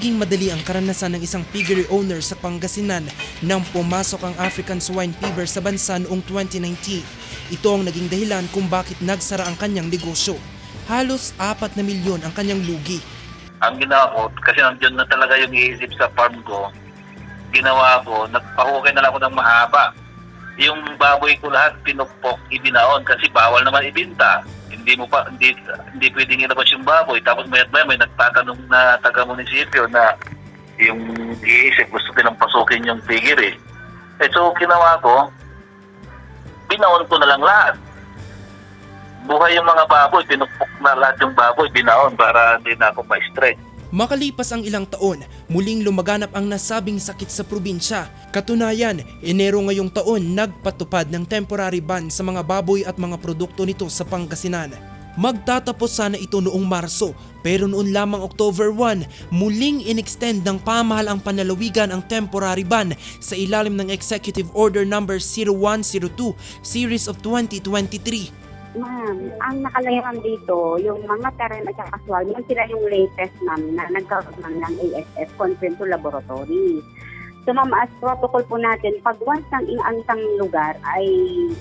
naging madali ang karanasan ng isang piggery owner sa Pangasinan nang pumasok ang African swine fever sa bansa noong 2019. Ito ang naging dahilan kung bakit nagsara ang kanyang negosyo. Halos 4 na milyon ang kanyang lugi. ang ginawa ko, kasi nandiyan na talaga yung iisip sa farm ko, ginawa ko, nagpahukay na lang ako ng mahaba. Yung baboy ko lahat, pinukpok, ibinaon, kasi bawal naman ibinta. Hindi mo pa, hindi, hindi pwedeng ilabas yung baboy. Tapos mayat maya may nagtatanong na taga-munisipyo na yung iisip, gusto nilang pasukin yung figure eh. Eh so, ginawa ko, binaon ko na lang lahat buhay yung mga baboy, pinupok na lahat yung baboy, binaon para hindi na ako ma-stress. Makalipas ang ilang taon, muling lumaganap ang nasabing sakit sa probinsya. Katunayan, Enero ngayong taon nagpatupad ng temporary ban sa mga baboy at mga produkto nito sa Pangasinan. Magtatapos sana ito noong Marso, pero noon lamang October 1, muling inextend ng pamahalang panlalawigan ang temporary ban sa ilalim ng Executive Order Number 0102 Series of 2023. Ma'am, ang nakalayan dito, yung mga term at saka casual, yun sila yung latest ma'am na nagkaroon ma'am ng ASF, Consent to Laboratory. So ma'am, as protocol po natin, pag once ang ang isang lugar ay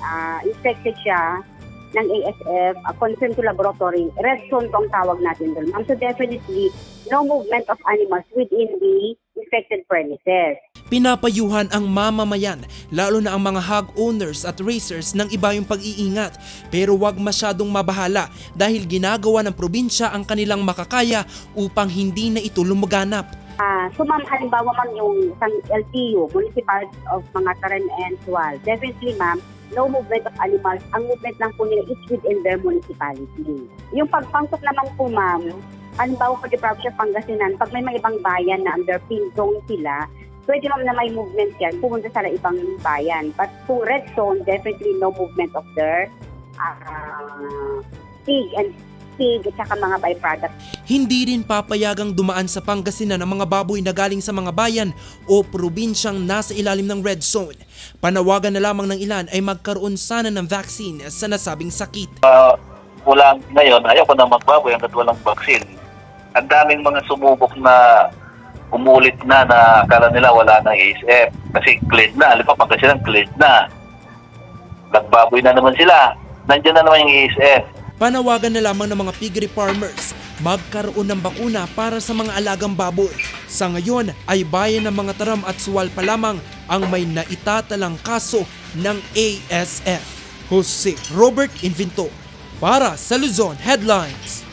ah, inspected siya ng ASF, uh, consent to laboratory, red zone po ang tawag natin doon. Ma'am, so definitely, no movement of animals within the infected premises. Pinapayuhan ang mamamayan, lalo na ang mga hog owners at racers ng iba yung pag-iingat. Pero wag masyadong mabahala dahil ginagawa ng probinsya ang kanilang makakaya upang hindi na ito lumaganap. Ah, so ma'am, halimbawa ma'am yung isang LTU, Municipal of mga Taran and Sual, definitely ma'am, no movement of animals. Ang movement lang po nila is within their municipality. Yung pagpangkot naman po ma'am, halimbawa for the province Pangasinan, pag may mga ibang bayan na under pin zone sila, pwede ma'am na may movement yan, pumunta sa ibang bayan. But kung red zone, definitely no movement of their ah, pig and pig at saka mga byproducts Hindi rin papayagang dumaan sa Pangasinan ang mga baboy na galing sa mga bayan o probinsyang nasa ilalim ng red zone. Panawagan na lamang ng ilan ay magkaroon sana ng vaccine sa nasabing sakit. Uh, wala ngayon, ayaw ko na magbaboy hanggat walang vaccine. Ang daming mga sumubok na umulit na na akala nila wala na ASF. Kasi cleared na. Alam pa, pagkasilang cleared na. Nagbaboy na naman sila. Nandiyan na naman yung ASF. Panawagan na lamang ng mga piggery farmers magkaroon ng bakuna para sa mga alagang baboy. Sa ngayon ay bayan ng mga taram at suwal pa lamang ang may naitatalang kaso ng ASF. Jose Robert Invinto para sa Luzon Headlines.